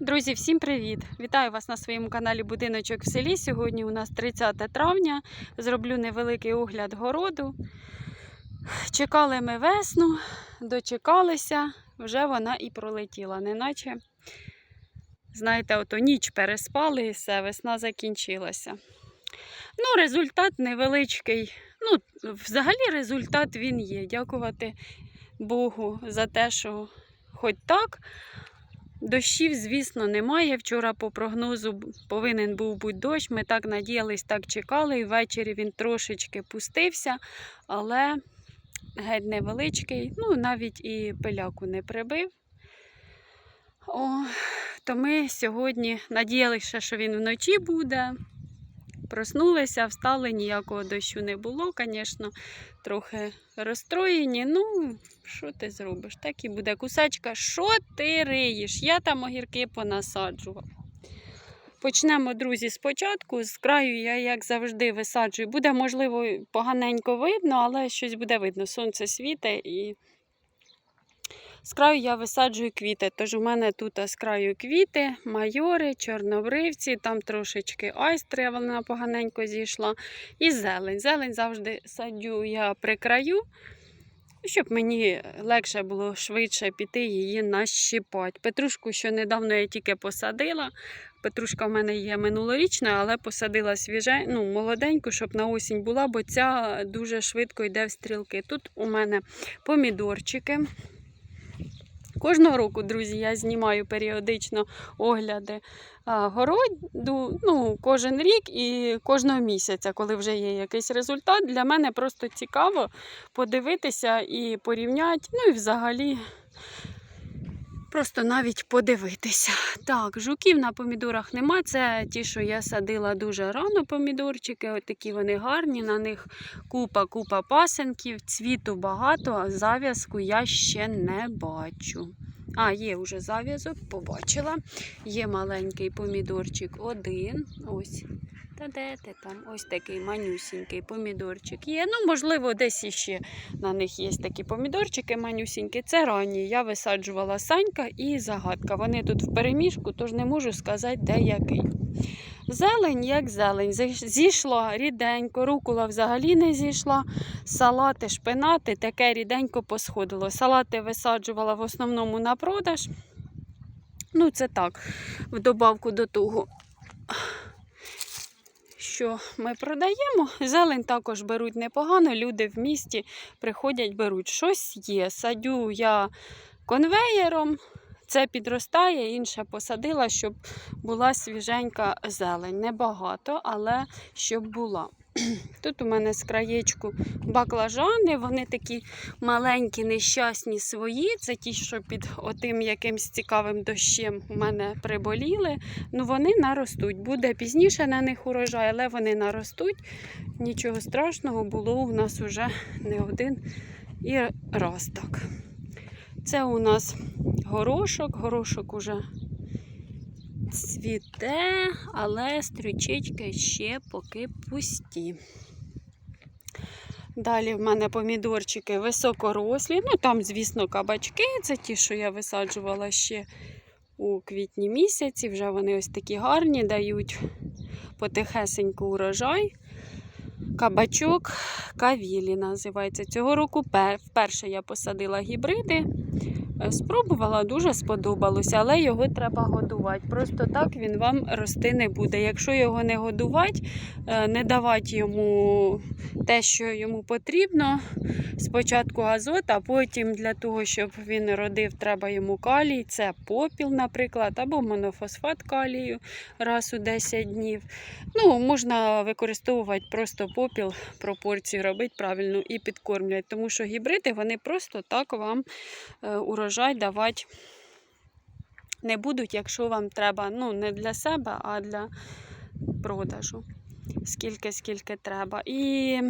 Друзі, всім привіт! Вітаю вас на своєму каналі Будиночок в селі. Сьогодні у нас 30 травня. Зроблю невеликий огляд городу. Чекали ми весну, дочекалися, вже вона і пролетіла. Неначе, знаєте, ото ніч переспали і все, весна закінчилася. Ну, результат невеличкий. Ну, взагалі результат він є. Дякувати Богу за те, що хоч так. Дощів, звісно, немає. Вчора по прогнозу повинен був бути дощ. Ми так надіялись, так чекали. І ввечері він трошечки пустився, але геть невеличкий. Ну, навіть і пиляку не прибив. О, то ми сьогодні надіялися, що він вночі буде. Проснулися, встали, ніякого дощу не було, звісно, трохи розстроєні. Ну, що ти зробиш? Так і буде кусачка. Що ти риєш? Я там огірки понасаджував. Почнемо, друзі, спочатку. З краю я, як завжди, висаджую. Буде, можливо, поганенько видно, але щось буде видно. Сонце світе і з краю я висаджую квіти. Тож у мене тут з краю квіти, майори, чорнобривці, там трошечки айстри, вона поганенько зійшла. І зелень. Зелень завжди садю я при краю, щоб мені легше було швидше піти її нащипати. Петрушку, що недавно я тільки посадила. Петрушка в мене є минулорічна, але посадила свіже, ну, молоденьку, щоб на осінь була, бо ця дуже швидко йде в стрілки. Тут у мене помідорчики. Кожного року, друзі, я знімаю періодично огляди городу, ну, кожен рік і кожного місяця, коли вже є якийсь результат. Для мене просто цікаво подивитися і порівняти. Ну і взагалі просто навіть подивитися. Так, жуків на помідорах нема. Це ті, що я садила дуже рано помідорчики. От такі вони гарні, на них купа-купа пасенків, цвіту багато, а зав'язку я ще не бачу. А, є вже зав'язок, побачила. Є маленький помідорчик один. Ось. Та де ти там? Ось такий манюсінький помідорчик є. Ну, можливо, десь іще на них є такі помідорчики манюсінькі. Це ранні. Я висаджувала санька і загадка. Вони тут в переміжку, тож не можу сказати, де який. Зелень, як зелень, Зі- зійшла ріденько, рукула взагалі не зійшла. Салати, шпинати, таке ріденько посходило. Салати висаджувала в основному на продаж. Ну, це так, в добавку до того, що ми продаємо. Зелень також беруть непогано. Люди в місті приходять, беруть щось є. Садю я конвеєром. Це підростає, інше посадила, щоб була свіженька зелень. Небагато, але щоб була. Тут у мене з краєчку баклажани, вони такі маленькі, нещасні свої. Це ті, що під отим якимсь цікавим дощем у мене приболіли. Ну вони наростуть. Буде пізніше на них урожай, але вони наростуть. Нічого страшного було у нас уже не один і раз. Це у нас горошок, горошок уже цвіте, але стрючечки ще поки пусті. Далі в мене помідорчики високорослі. Ну, там, звісно, кабачки. Це ті, що я висаджувала ще у квітні місяці. Вже вони ось такі гарні, дають потихесеньку урожай. Кабачок кавілі називається. Цього року вперше я посадила гібриди. Е, Спробувала, дуже сподобалося, але його треба годувати. Просто так він вам рости не буде. Якщо його не годувати, е, не давати йому те, що йому потрібно, спочатку азот, а потім для того, щоб він родив, треба йому калій. Це попіл, наприклад, або монофосфат калію раз у 10 днів. Ну, можна використовувати просто попіл, пропорцію робити правильно і підкормлювати, тому що гібриди вони просто так вам е, урожай давати не будуть, якщо вам треба ну, не для себе, а для продажу. Скільки, скільки треба. І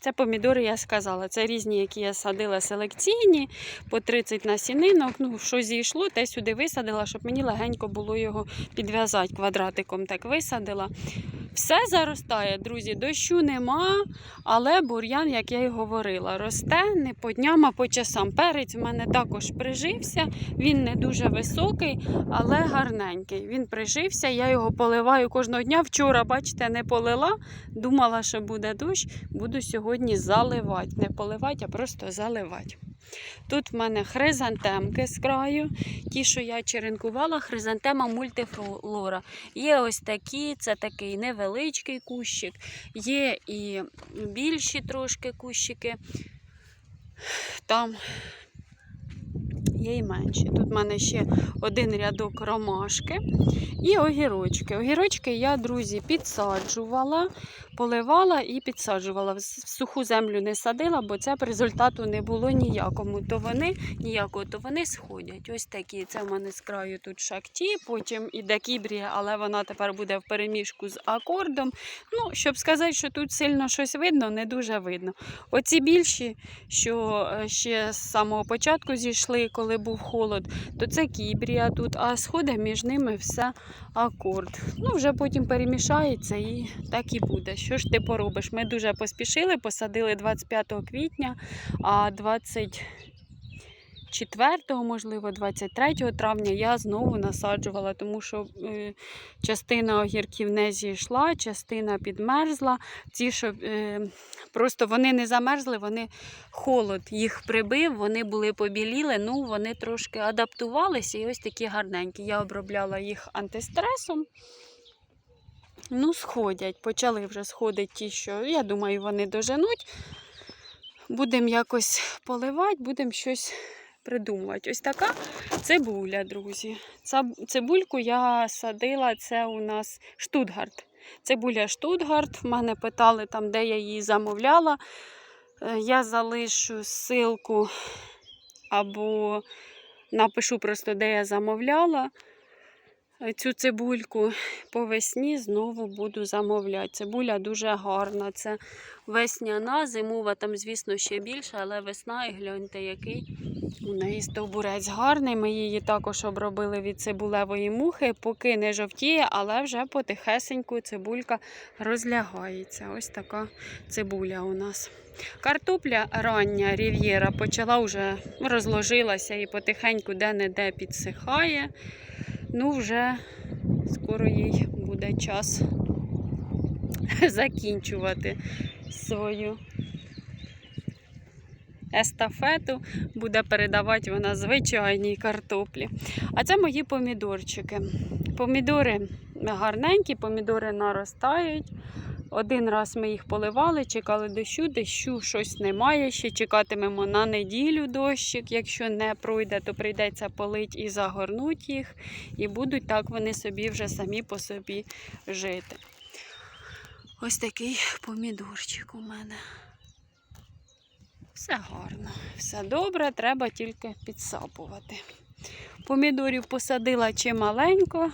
це помідори, я сказала. Це різні, які я садила селекційні, по 30 насінинок. Ну, що зійшло, те сюди висадила, щоб мені легенько було його підв'язати квадратиком. Так висадила. Все заростає, друзі. Дощу нема, але бур'ян, як я й говорила, росте не по дням, а по часам. Перець в мене також прижився. Він не дуже високий, але гарненький. Він прижився, я його поливаю кожного дня. Вчора, бачите, не полила. Думала, що буде дощ. Буду сьогодні заливати. Не поливати, а просто заливати. Тут в мене хризантемки з краю. Ті, що я черенкувала, хризантема мультифлора. Є ось такі, це такий невеличкий кущик, є і більші трошки кущики. Там є і менші. Тут в мене ще один рядок ромашки і огірочки. Огірочки я, друзі, підсаджувала, поливала і підсаджувала. В суху землю не садила, бо це б результату не було ніякому. То вони ніякого, то вони сходять. Ось такі. Це в мене з краю тут шакті, потім іде кібрія, але вона тепер буде в переміжку з акордом. Ну, щоб сказати, що тут сильно щось видно, не дуже видно. Оці більші, що е, ще з самого початку зійшли, коли був холод, то це кібрія тут, а сходи між ними все акорд. Ну, вже потім перемішається і так і буде. Що ж ти поробиш? Ми дуже поспішили, посадили 25 квітня, а 24, можливо, 23 травня я знову насаджувала, тому що е, частина огірків не зійшла, частина підмерзла. Ці, що е, просто вони не замерзли, вони холод їх прибив, вони були побіліли, ну вони трошки адаптувалися і ось такі гарненькі. Я обробляла їх антистресом. Ну, сходять, почали вже сходити ті, що я думаю, вони доженуть. Будемо якось поливати, будемо щось придумувати. Ось така цибуля, друзі. Цибульку я садила, це у нас Штутгарт. Цибуля Штутгарт. Мене питали там, де я її замовляла. Е, Я залишу ссылку або напишу просто, де я замовляла цю цибульку. По весні знову буду замовляти. Цибуля дуже гарна. Це весняна, зимова, там, звісно, ще більше, але весна, і гляньте, який у неї стовбурець гарний. Ми її також обробили від цибулевої мухи, поки не жовтіє, але вже потихесеньку цибулька розлягається. Ось така цибуля у нас. Картопля рання рів'єра почала вже розложилася і потихеньку де-не-де підсихає. Ну, вже скоро їй буде час закінчувати свою естафету, буде передавати вона звичайній картоплі. А це мої помідорчики. Помідори гарненькі, помідори наростають. Один раз ми їх поливали, чекали дощу, дощу щось немає. Ще чекатимемо на неділю дощик. Якщо не пройде, то прийдеться полить і загорнуть їх. І будуть так вони собі вже самі по собі жити. Ось такий помідорчик у мене. Все гарно, все добре, треба тільки підсапувати. Помідорів посадила чималенько.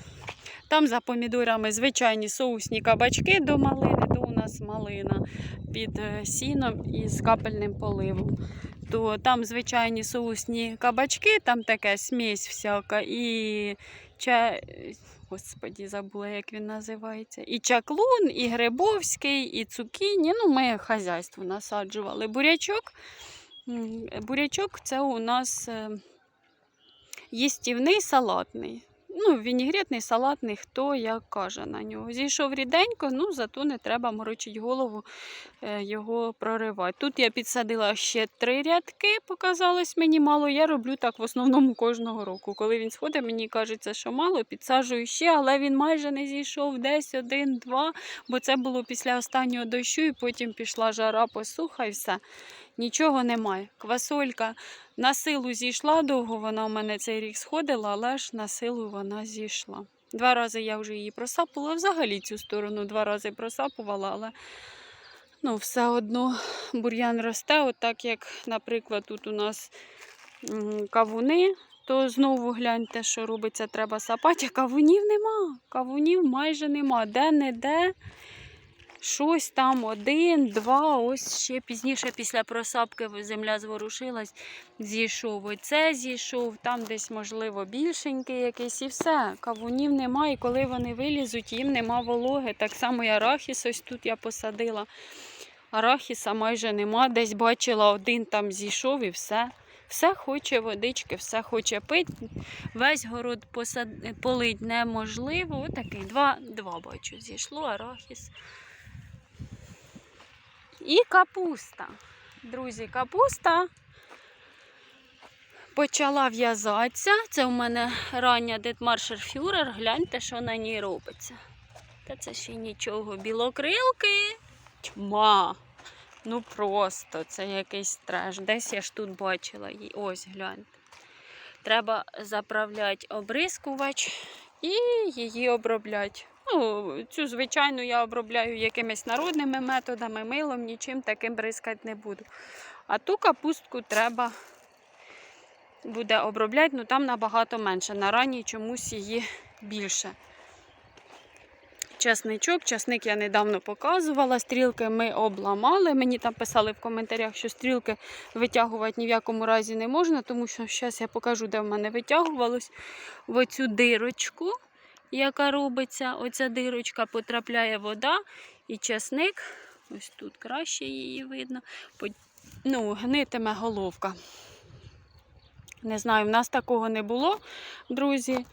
Там за помідорами звичайні соусні кабачки до малини, нас малина під е, сіном і з капельним поливом. То там звичайні соусні кабачки, там таке смесь всяка, і ча... Господі, забула, як він називається. І чаклун, і грибовський, і цукіні. Ну, ми хазяйство насаджували. Бурячок. Бурячок це у нас е, їстівний салатний. Ну, вінігретний, салатний, хто як каже на нього. Зійшов ріденько, ну зато не треба морочити голову, е, його проривати. Тут я підсадила ще три рядки, показалось мені мало. Я роблю так в основному кожного року. Коли він сходить, мені кажеться, що мало, підсаджую ще, але він майже не зійшов десь один-два, бо це було після останнього дощу, і потім пішла жара, посуха і все. Нічого немає. Квасолька на силу зійшла довго, вона у мене цей рік сходила, але ж на силу вона зійшла. Два рази я вже її просапувала, взагалі цю сторону два рази просапувала, але ну, все одно бур'ян росте, от як, наприклад, тут у нас кавуни, то знову гляньте, що робиться, треба сапати, а кавунів нема. Кавунів майже нема. Де-не-де Щось там один, два, ось ще пізніше після просапки земля зворушилась, зійшов. Оце зійшов, там десь, можливо, більшенький якийсь і все. Кавунів немає, і коли вони вилізуть, їм нема вологи. Так само і арахіс ось тут я посадила. Арахіса майже нема. Десь бачила, один там зійшов і все. Все хоче водички, все хоче пити. Весь город посад... полить неможливо. Отакий. Два, два бачу, зійшло, арахіс. І капуста. Друзі, капуста почала в'язатися. Це у мене рання Детмаршер Фюрер. Гляньте, що на ній робиться. Та це ще нічого. Білокрилки. Тьма. Ну просто це якийсь треш. Десь я ж тут бачила її. Ось гляньте. Треба заправляти обрискувач і її обробляти. Ну, цю звичайну я обробляю якимись народними методами, милом, нічим таким бризкати не буду. А ту капустку треба буде обробляти, ну там набагато менше. На ранній чомусь її більше. Часничок, часник я недавно показувала. Стрілки ми обламали. Мені там писали в коментарях, що стрілки витягувати ні в якому разі не можна, тому що зараз я покажу, де в мене витягувалось в оцю дирочку, яка робиться. Оця дирочка потрапляє вода і часник. Ось тут краще її видно. Ну, гнитиме головка. Не знаю, в нас такого не було, друзі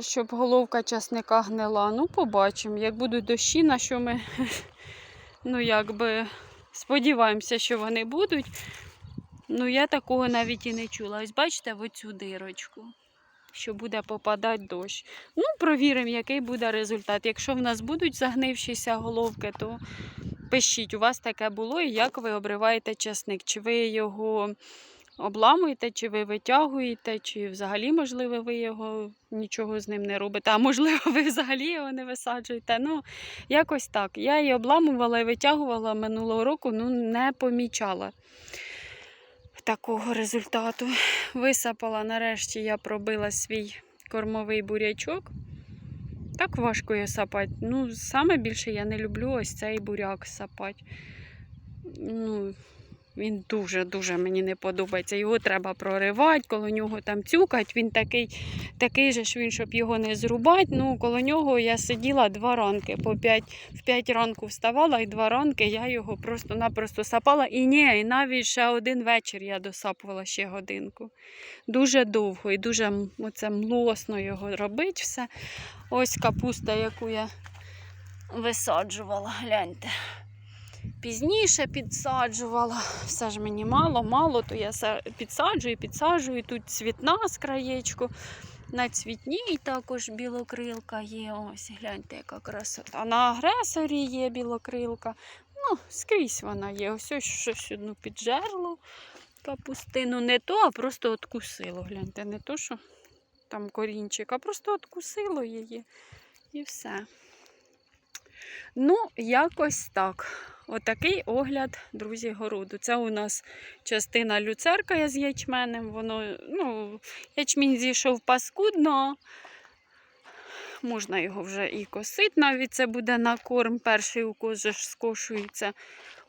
щоб головка часника гнила. Ну, побачимо. Як будуть дощі, на що ми ну, якби сподіваємося, що вони будуть. Ну, я такого навіть і не чула. Ось бачите, в оцю дирочку, що буде попадати дощ. Ну, провіримо, який буде результат. Якщо в нас будуть загнившіся головки, то пишіть, у вас таке було і як ви обриваєте часник. Чи ви його обламуєте, чи ви витягуєте, чи взагалі, можливо, ви його нічого з ним не робите, а можливо, ви взагалі його не висаджуєте. Ну, якось так. Я її обламувала і витягувала минулого року, ну не помічала такого результату. Висапала, нарешті я пробила свій кормовий бурячок. Так важко його сапати. Ну, саме більше я не люблю ось цей буряк сапати. Ну, він дуже-дуже мені не подобається. Його треба проривати, коло нього там цюкать. Він такий такий же ж він, щоб його не зрубати. Ну, коло нього я сиділа два ранки. По 5, в 5 ранку вставала і два ранки я його просто-напросто сапала. І ні, і навіть ще один вечір я досапувала ще годинку. Дуже довго і дуже оце млосно його робити все. Ось капуста, яку я висаджувала, гляньте пізніше підсаджувала. Все ж мені мало, мало, то я са- підсаджую, підсаджую. Тут цвітна з краєчку. На цвітній також білокрилка є. Ось, гляньте, яка красота. На агресорі є білокрилка. Ну, скрізь вона є. Ось щось одну піджерло капустину. Не то, а просто откусило. Гляньте, не то, що там корінчик, а просто откусило її. І все. Ну, якось так. Отакий огляд, друзі, городу. Це у нас частина люцерка з ячменем. Воно, ну, ячмінь зійшов паскудно. Можна його вже і косити, навіть це буде на корм. Перший укос ж скошується,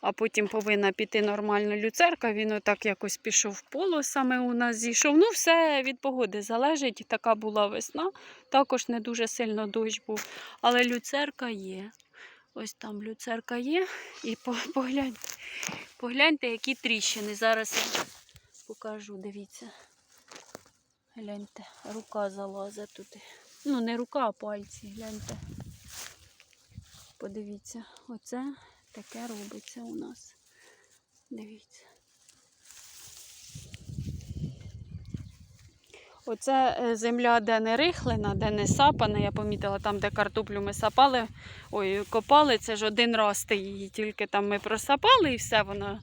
а потім повинна піти нормально люцерка. Він отак якось пішов в поло, саме у нас зійшов. Ну, все від погоди залежить. Така була весна. Також не дуже сильно дощ був, але люцерка є. Ось там люцерка є. І погляньте, погляньте, які тріщини. Зараз я покажу, дивіться. Гляньте, рука залазить тут. Ну, не рука, а пальці, гляньте. Подивіться, оце таке робиться у нас. Дивіться. Оце е, земля, де не рихлена, де не сапана. Я помітила, там, де картоплю ми сапали, ой, копали, це ж один раз ти її тільки там ми просапали і все, вона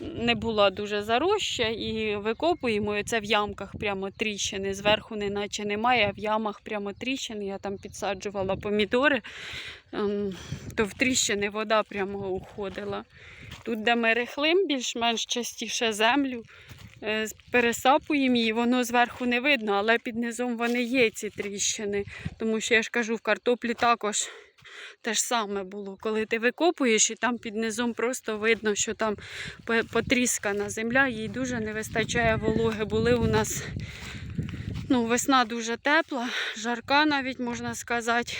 не була дуже зароща. І викопуємо, це в ямках прямо тріщини. Зверху неначе немає, а в ямах прямо тріщини. Я там підсаджувала помідори, ем, то в тріщини вода прямо уходила. Тут, де ми рихлим, більш-менш частіше землю, пересапуємо її, воно зверху не видно, але під низом вони є, ці тріщини. Тому що я ж кажу, в картоплі також те ж саме було. Коли ти викопуєш і там під низом просто видно, що там потріскана земля, їй дуже не вистачає вологи. Були у нас ну, весна дуже тепла, жарка навіть можна сказати,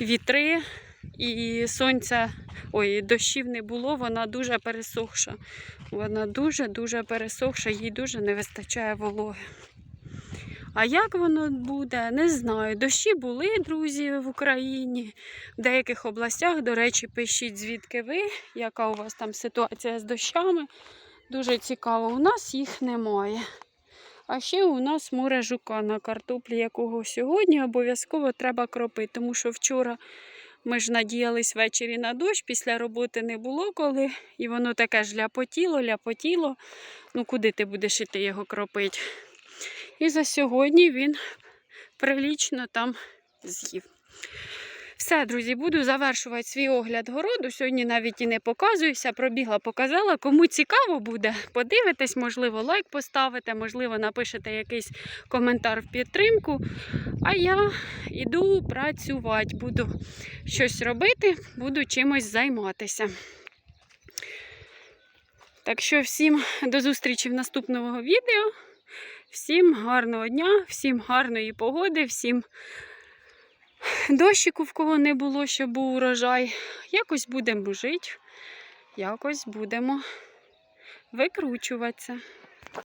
вітри і сонця, ой, дощів не було, вона дуже пересохша. Вона дуже-дуже пересохша, їй дуже не вистачає вологи. А як воно буде, не знаю. Дощі були, друзі, в Україні, в деяких областях. До речі, пишіть, звідки ви, яка у вас там ситуація з дощами. Дуже цікаво, у нас їх немає. А ще у нас море жука на картоплі, якого сьогодні обов'язково треба кропити, тому що вчора ми ж надіялись ввечері на дощ, після роботи не було коли, і воно таке ж ляпотіло, ляпотіло. Ну куди ти будеш іти його кропити? І за сьогодні він прилічно там з'їв. Все, друзі, буду завершувати свій огляд городу. Сьогодні навіть і не показуюся, пробігла, показала. Кому цікаво буде, подивитесь, можливо, лайк поставите, можливо, напишете якийсь коментар в підтримку. А я йду працювати, буду щось робити, буду чимось займатися. Так що всім до зустрічі в наступного відео. Всім гарного дня, всім гарної погоди, всім дощику, в кого не було, щоб був урожай. Якось будемо жити, якось будемо викручуватися.